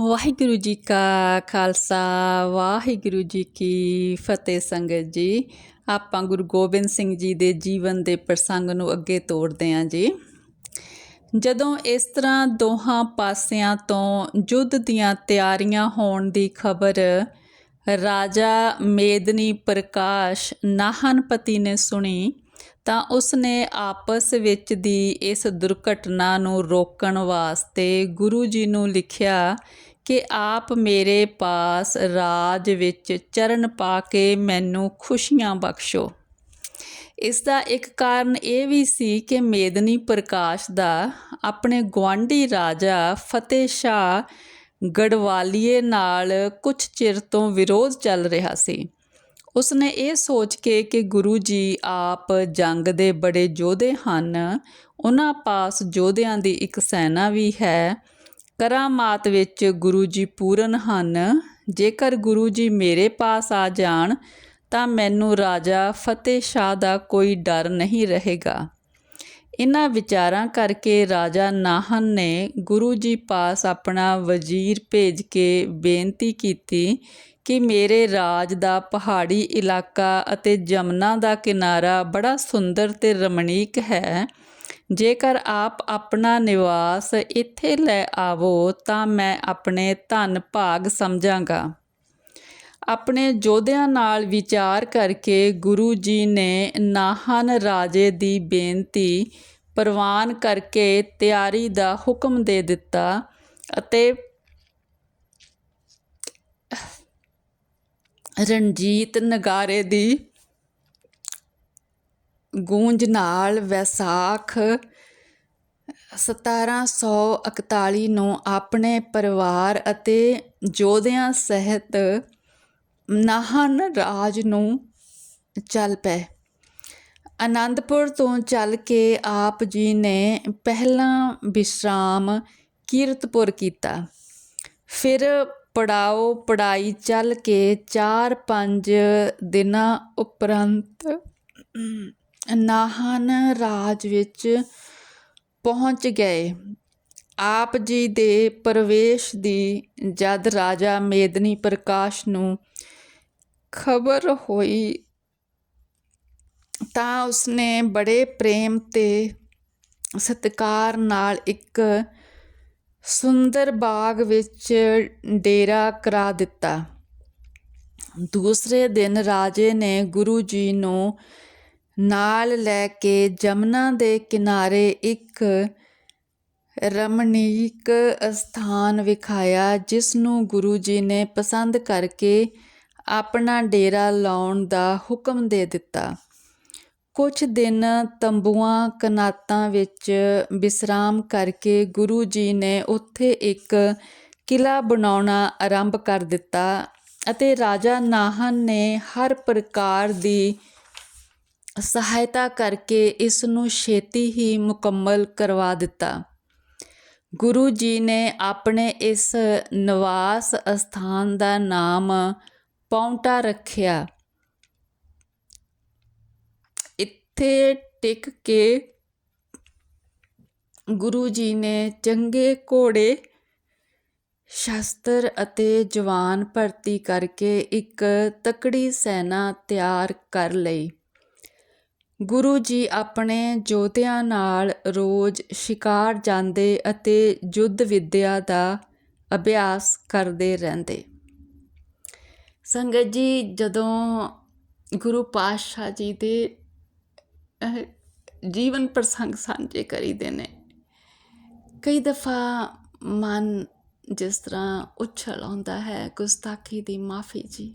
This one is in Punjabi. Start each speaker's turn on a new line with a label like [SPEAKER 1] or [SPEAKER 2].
[SPEAKER 1] ਵਾਹਿਗੁਰੂ ਜੀ ਕਾ ਖਾਲਸਾ, ਵਾਹਿਗੁਰੂ ਜੀ ਕੀ ਫਤਿਹ ਸੰਗਤ ਜੀ। ਆਪਾਂ ਗੁਰੂ ਗੋਬਿੰਦ ਸਿੰਘ ਜੀ ਦੇ ਜੀਵਨ ਦੇ ਪ੍ਰਸੰਗ ਨੂੰ ਅੱਗੇ ਤੋਰਦੇ ਹਾਂ ਜੀ। ਜਦੋਂ ਇਸ ਤਰ੍ਹਾਂ ਦੋਹਾਂ ਪਾਸਿਆਂ ਤੋਂ ਯੁੱਧ ਦੀਆਂ ਤਿਆਰੀਆਂ ਹੋਣ ਦੀ ਖਬਰ ਰਾਜਾ ਮੇਦਨੀ ਪ੍ਰਕਾਸ਼ ਨਾਹਨਪਤੀ ਨੇ ਸੁਣੀ ਤਾਂ ਉਸਨੇ ਆਪਸ ਵਿੱਚ ਦੀ ਇਸ ਦੁਰਘਟਨਾ ਨੂੰ ਰੋਕਣ ਵਾਸਤੇ ਗੁਰੂ ਜੀ ਨੂੰ ਲਿਖਿਆ ਕਿ ਆਪ ਮੇਰੇ ਪਾਸ ਰਾਜ ਵਿੱਚ ਚਰਨ ਪਾ ਕੇ ਮੈਨੂੰ ਖੁਸ਼ੀਆਂ ਬਖਸ਼ੋ। ਇਸ ਦਾ ਇੱਕ ਕਾਰਨ ਇਹ ਵੀ ਸੀ ਕਿ ਮੇਦਨੀ ਪ੍ਰਕਾਸ਼ ਦਾ ਆਪਣੇ ਗਵਾਂਢੀ ਰਾਜਾ ਫਤਿਹ ਸ਼ਾਹ ਗੜਵਾਲੀਏ ਨਾਲ ਕੁਝ ਚਿਰ ਤੋਂ ਵਿਰੋਧ ਚੱਲ ਰਿਹਾ ਸੀ। ਉਸਨੇ ਇਹ ਸੋਚ ਕੇ ਕਿ ਗੁਰੂ ਜੀ ਆਪ ਜੰਗ ਦੇ ਬੜੇ ਯੋਧੇ ਹਨ। ਉਹਨਾਂ ਪਾਸ ਯੋਧਿਆਂ ਦੀ ਇੱਕ ਸੈਨਾ ਵੀ ਹੈ। ਕਰਾਮਾਤ ਵਿੱਚ ਗੁਰੂ ਜੀ ਪੂਰਨ ਹਨ। ਜੇਕਰ ਗੁਰੂ ਜੀ ਮੇਰੇ ਪਾਸ ਆ ਜਾਣ, ਤਾਂ ਮੈਨੂੰ ਰਾਜਾ ਫਤਿਹ ਸ਼ਾਹ ਦਾ ਕੋਈ ਡਰ ਨਹੀਂ ਰਹੇਗਾ। ਇਹਨਾਂ ਵਿਚਾਰਾਂ ਕਰਕੇ ਰਾਜਾ ਨਾਹਨ ਨੇ ਗੁਰੂ ਜੀ ਪਾਸ ਆਪਣਾ ਵਜ਼ੀਰ ਭੇਜ ਕੇ ਬੇਨਤੀ ਕੀਤੀ ਕਿ ਮੇਰੇ ਰਾਜ ਦਾ ਪਹਾੜੀ ਇਲਾਕਾ ਅਤੇ ਜਮਨਾ ਦਾ ਕਿਨਾਰਾ ਬੜਾ ਸੁੰਦਰ ਤੇ ਰਮਣੀਕ ਹੈ। ਜੇਕਰ ਆਪ ਆਪਣਾ ਨਿਵਾਸ ਇੱਥੇ ਲੈ ਆਵੋ ਤਾਂ ਮੈਂ ਆਪਣੇ ਧਨ ਭਾਗ ਸਮਝਾਂਗਾ। ਆਪਣੇ ਯੋਧਿਆਂ ਨਾਲ ਵਿਚਾਰ ਕਰਕੇ ਗੁਰੂ ਜੀ ਨੇ ਨਾਹਨ ਰਾਜੇ ਦੀ ਬੇਨਤੀ ਪ੍ਰਵਾਨ ਕਰਕੇ ਤਿਆਰੀ ਦਾ ਹੁਕਮ ਦੇ ਦਿੱਤਾ ਅਤੇ ਰਣਜੀਤ ਨਗਾਰੇ ਦੀ ਗੂੰਜ ਨਾਲ ਵੈਸਾਖ 1741 ਨੂੰ ਆਪਣੇ ਪਰਿਵਾਰ ਅਤੇ ਯੋਧਿਆਂ ਸਹਿਤ ਨਾਹਨ ਰਾਜ ਨੂੰ ਚੱਲ ਪਏ। ਅਨੰਦਪੁਰ ਤੋਂ ਚੱਲ ਕੇ ਆਪ ਜੀ ਨੇ ਪਹਿਲਾਂ ਵਿਸ਼ਰਾਮ ਕੀਰਤਪੁਰ ਕੀਤਾ। ਫਿਰ ਪੜਾਓ ਪੜਾਈ ਚੱਲ ਕੇ 4-5 ਦਿਨਾਂ ਉਪਰੰਤ ਨਾਹਨ ਰਾਜ ਵਿੱਚ ਪਹੁੰਚ ਗਏ। ਆਪ ਜੀ ਦੇ ਪ੍ਰਵੇਸ਼ ਦੀ ਜਦ ਰਾਜਾ ਮੇਦਨੀ ਪ੍ਰਕਾਸ਼ ਨੂੰ ਖਬਰ ਹੋਈ ਤਾਂ ਉਸਨੇ ਬੜੇ ਪ੍ਰੇਮ ਤੇ ਸਤਿਕਾਰ ਨਾਲ ਇੱਕ ਸੁੰਦਰ ਬਾਗ ਵਿੱਚ ਡੇਰਾ ਕਰਾ ਦਿੱਤਾ। ਦੂਸਰੇ ਦਿਨ ਰਾਜੇ ਨੇ ਗੁਰੂ ਜੀ ਨੂੰ ਨਾਲ ਲੈ ਕੇ ਜਮਨਾ ਦੇ ਕਿਨਾਰੇ ਇੱਕ ਰਮਣੀਕ ਅਸਥਾਨ ਵਿਖਾਇਆ, ਜਿਸ ਨੂੰ ਗੁਰੂ ਜੀ ਨੇ ਪਸੰਦ ਕਰਕੇ ਆਪਣਾ ਡੇਰਾ ਲਾਉਣ ਦਾ ਹੁਕਮ ਦੇ ਦਿੱਤਾ। ਕੁਝ ਦਿਨ ਤੰਬੂਆਂ ਕਨਾਤਾਂ ਵਿੱਚ ਵਿਸਰਾਮ ਕਰਕੇ ਗੁਰੂ ਜੀ ਨੇ ਉੱਥੇ ਇੱਕ ਕਿਲਾ ਬਣਾਉਣਾ ਆਰੰਭ ਕਰ ਦਿੱਤਾ ਅਤੇ ਰਾਜਾ ਨਾਹਨ ਨੇ ਹਰ ਪ੍ਰਕਾਰ ਦੀ ਸਹਾਇਤਾ ਕਰਕੇ ਇਸ ਨੂੰ ਛੇਤੀ ਹੀ ਮੁਕੰਮਲ ਕਰਵਾ ਦਿੱਤਾ। ਗੁਰੂ ਜੀ ਨੇ ਆਪਣੇ ਇਸ ਨਿਵਾਸ ਅਸਥਾਨ ਦਾ ਨਾਮ ਪੌਂਟਾ ਰੱਖਿਆ। ਇੱਥੇ ਟਿਕ ਕੇ ਗੁਰੂ ਜੀ ਨੇ ਚੰਗੇ ਘੋੜੇ, ਸ਼ਸਤਰ ਅਤੇ ਜਵਾਨ ਭਰਤੀ ਕਰਕੇ ਇੱਕ ਤਕੜੀ ਸੈਨਾ ਤਿਆਰ ਕਰ ਲਈ। ਗੁਰੂ ਜੀ ਆਪਣੇ ਯੋਧਿਆਂ ਨਾਲ ਰੋਜ਼ ਸ਼ਿਕਾਰ ਜਾਂਦੇ ਅਤੇ ਯੁੱਧ ਵਿੱਦਿਆ ਦਾ ਅਭਿਆਸ ਕਰਦੇ ਰਹਿੰਦੇ। ਸੰਗਤ ਜੀ, ਜਦੋਂ ਗੁਰੂ ਪਾਤਸ਼ਾਹ ਜੀ ਦੇ ਜੀਵਨ ਪ੍ਰਸੰਗ ਸਾਂਝੇ ਕਰੀਦੇ ਨੇ, ਕਈ ਦਫਾ ਮਨ ਜਿਸ ਤਰ੍ਹਾਂ ਉਛਲ ਆਉਂਦਾ ਹੈ, ਗੁਸਤਾਖੀ ਦੀ ਮਾਫੀ ਜੀ।